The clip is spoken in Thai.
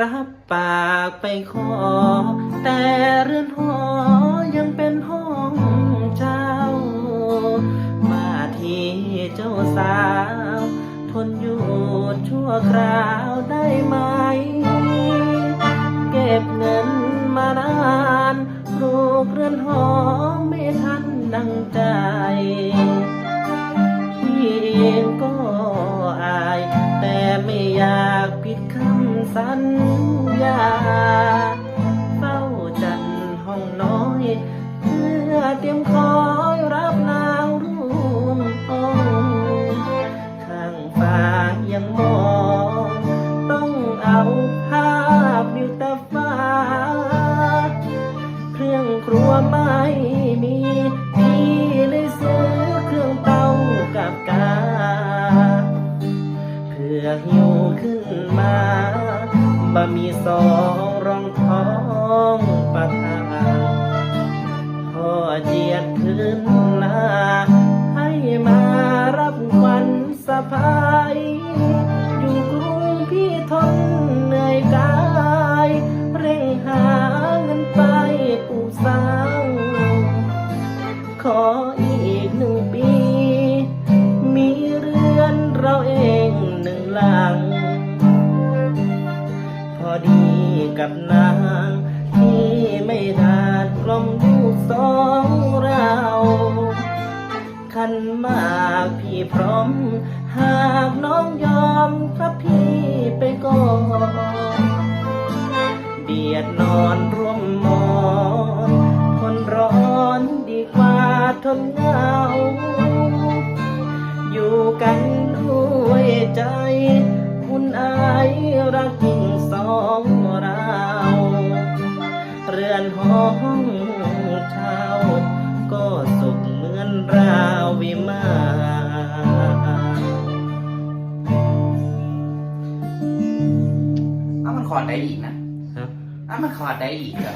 รับปากไปขอ แต่เรือนหอยังเป็นห้องเจ้า มาที่เจ้าสาว ทนอยู่ชั่วคราวได้ไหม เก็บเงินมานานลูกเรือนหอไม่ทันดังใจ สัญญา เฝ้าจันห้องน้อย เพื่อเตรียมคอยรับนางร่วมห้องข้างฟ้ายังมอง ต้องเอาภาพดิวตาฟ้า เครื่องครัวไม่มีพี่เลยซื้อเครื่องเตากับกาเพื่อหิวขึ้นมา บะมีสองรองท้องประทานพ่อเจียดพื้นนาให้มารับควันสะพายอยู่กรุงพี่ทนเหนื่อยกาย เร่งหาเงินไปปลูกสร้าง ขออีกหนึ่งปี กับนางที่ไม่ทานกลมลูกสองเราขันมากพี่พร้อม หากน้องยอมครับพี่ไปก่อนเบียดนอนร่วมหมอนทนร้อนดีกว่าทนเหงา อยู่กันด้วยใจ อนห้องเช่าก็สุขเหมือนราววิมานเอ้ามันคอร์ดได้อีกนะครับเอ้ามันคอร์ดได้อีกเหรอ